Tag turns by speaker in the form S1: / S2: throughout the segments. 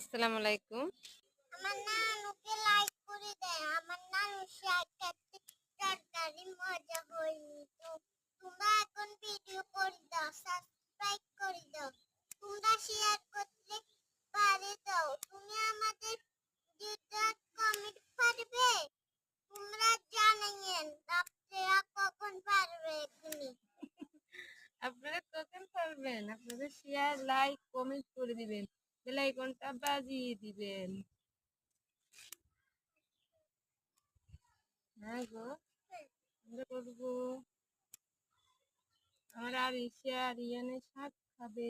S1: আসসালামু আলাইকুম।
S2: আমার নানুকে লাইক করে দেয়। আমার নানু কাটতে তরকারি মজা হয়নি। তো তোমরা এখন ভিডিও করে দাও সাবস্ক্রাইব করে দাও। তোমরা শেয়ার করতে পারে দাও। তুমি আমাদের ভিডিওটা কমেন্ট পারবে? তোমরা জানাইয়েন আপনারা কখন পারবে এখনই?
S1: আপনারা কখন পারবেন? আপনারা শেয়ার লাইক কমেন্ট করে দিবেন। বেল আইকনটা বাজিয়ে দিবেন হ্যাঁ গো আমরা করব আমার আর ইসে আর ইয়ানে শাক খাবে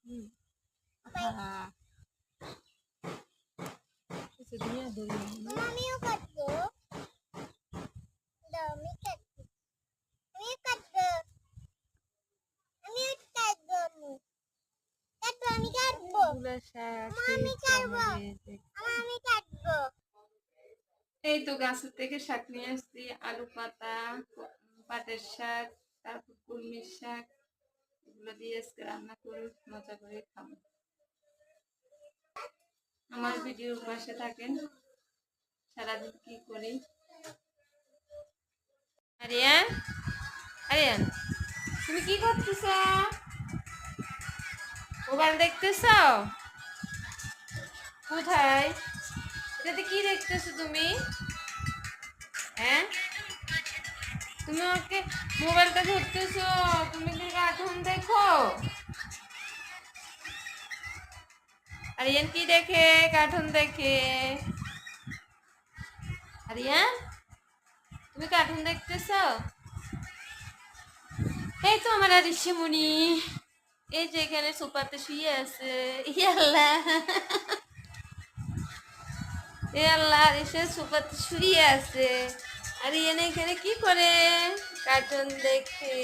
S1: হুম। আহা।
S2: আমিও কাটবো দাও, আমি কাটবো আমিও কাটবো আমিও কাটবো আমি কাটবো আমি কাটবো
S1: তুলা শাক
S2: মা, আমি
S1: খেয়েছি
S2: খাব।
S1: আমাদের।
S2: আমার আমি কাটবো
S1: এই তো গাছের থেকে শাক নিয়ে আসছি আলু পাতা পাটের শাক তারপর কুলমির শাক এগুলো দিয়ে আজকে রান্না করে মজা করে খাব। আমার ভিডিওর পাশে থাকেন। সারাদিন কি করি? আরিয়ান আরিয়ান তুমি কি করতেছ? মোবাইল দেখতেছ? কোথায়? এটাতে কি দেখতেছো তুমি? হ্যাঁ? তুমি ওকে মোবাইলটা ধরতেছো, তুমি কি কার্টুন দেখো? আরিয়ান কি দেখে? কার্টুন দেখে। আরিয়ান, তুমি কার্টুন দেখতেছো? এই তো আমার আর ঋষিমণি এই যে এখানে সোফাতে শুয়ে আছে। ইয়াল্লা। এ আল্লাহ এসে সোফাতে শুয়ে আছে আর এনে এখানে কি করে? কার্টুন দেখে।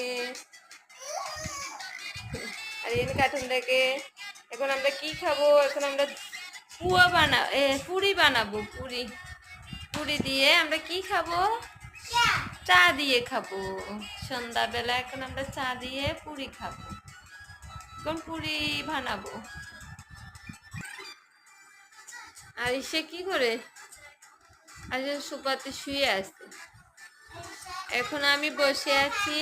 S1: আর এনে কার্টুন দেখে। এখন আমরা কি খাব? এখন আমরা পুয়া বানা এ পুরি বানাবো পুরি। পুরি দিয়ে আমরা কি খাব? চা দিয়ে খাব। সন্ধ্যাবেলা এখন আমরা চা দিয়ে পুরি খাব। এখন পুরি বানাবো। আর সে কি করে? আজ সুপাতে শুয়ে আছে। এখন আমি বসে আছি,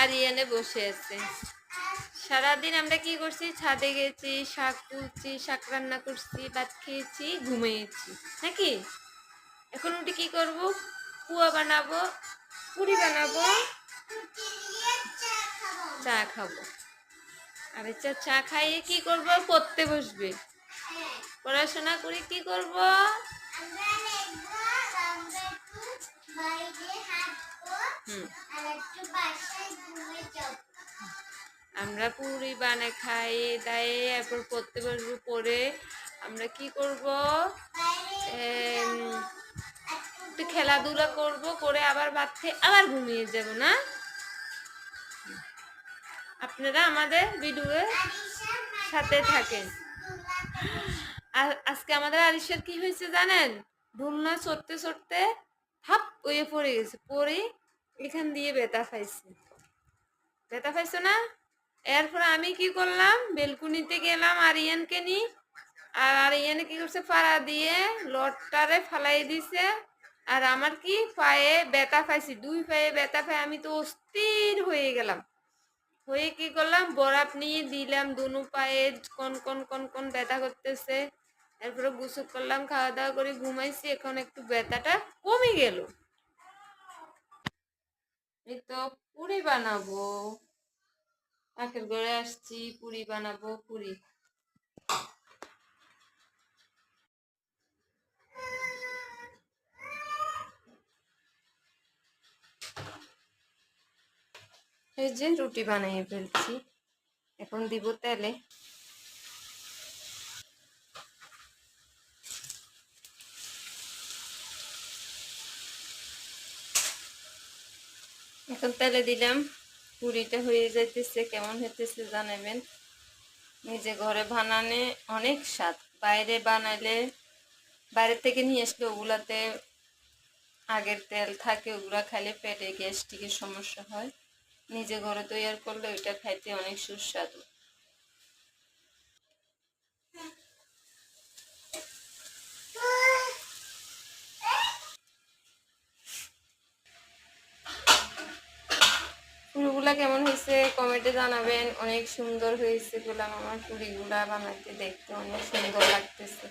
S1: আর ইয়ানে বসে আছে। সারাদিন আমরা কি করছি? ছাদে গেছি, শাক তুলছি, শাক রান্না করছি, ভাত খেয়েছি ঘুমিয়েছি নাকি? এখন উঠে কি করব? পুয়া বানাবো, পুরি বানাবো, চা খাব। আর চা চা খাইয়ে কি করব? পড়তে বসবে। পড়াশোনা করে কি করব?
S2: আমরা
S1: পুরি বানে খাই দায়ে এরপর পড়তে বসবো পরে আমরা কি করব? একটু খেলাধুলা করব করে আবার ভাত খেয়ে আবার ঘুমিয়ে যাব না? আপনারা আমাদের ভিডিওর সাথে থাকেন। আর আজকে আমাদের আরিসের কি হয়েছে জানেন? ঢুলনা চড়তে চড়তে হাপ ওয়ে পড়ে গেছে, পড়ে এখান দিয়ে বেতা খাইছে বেতা খাইছো না? এরপর আমি কি করলাম? বেলকুনিতে গেলাম আরিয়ানকে নি আর আরিয়ানে কি করছে? পাড়া দিয়ে লটটারে ফালাই দিছে। আর আমার কি পায়ে ব্যথা পাইছি, দুই পায়ে ব্যথা পাই আমি তো অস্থির হয়ে গেলাম। হয়ে কি করলাম? বরফ নিয়ে দিলাম, দুনু পায়ে কোন কোন কোন কোন ব্যথা করতেছে। এরপরে গুসুক করলাম, খাওয়া দাওয়া করে ঘুমাইছি। এখন একটু ব্যথাটা কমে গেল। এই তো পুরি বানাবো। আখের ঘরে আসছি, পুরি বানাবো, পুরি। এই যে রুটি বানিয়ে ফেলছি। এখন দিব তেলে। এখন তেলে দিলাম। পুরিটা হয়ে যাইতেছে, কেমন হইতেছে জানাবেন। নিজে ঘরে বানানে অনেক স্বাদ। বাইরে বানাইলে বাইরে থেকে নিয়ে আসলে ওগুলাতে আগের তেল থাকে, ওগুলা খাইলে পেটে গ্যাস্ট্রিকের সমস্যা হয়। নিজে ঘরে তৈরি করলে ওইটা খাইতে অনেক সুস্বাদু। পুরিগুলা কেমন হয়েছে কমেন্টে জানাবেন। অনেক সুন্দর হয়েছে বললাম আমার পুরিগুলা বানাতে দেখতে অনেক সুন্দর লাগতেছে।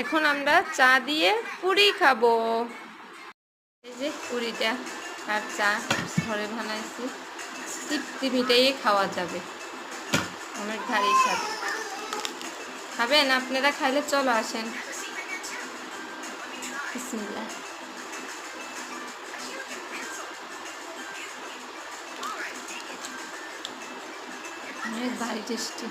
S1: এখন আমরা চা দিয়ে পুরি খাব। যে পুরিটা আর চা ঘরে বানাইছি তৃপ্তি খাওয়া যাবে। অনেক ভারী সাথে খাবেন? আপনারা খাইলে চলো আসেন। অনেক ভারী টেস্টি।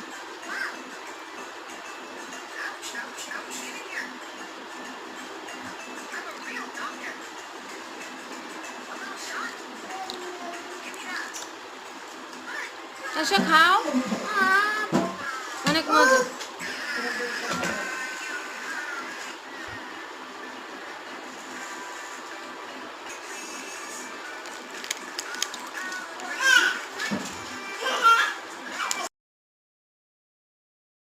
S1: আসো খাও। অনেক মজা।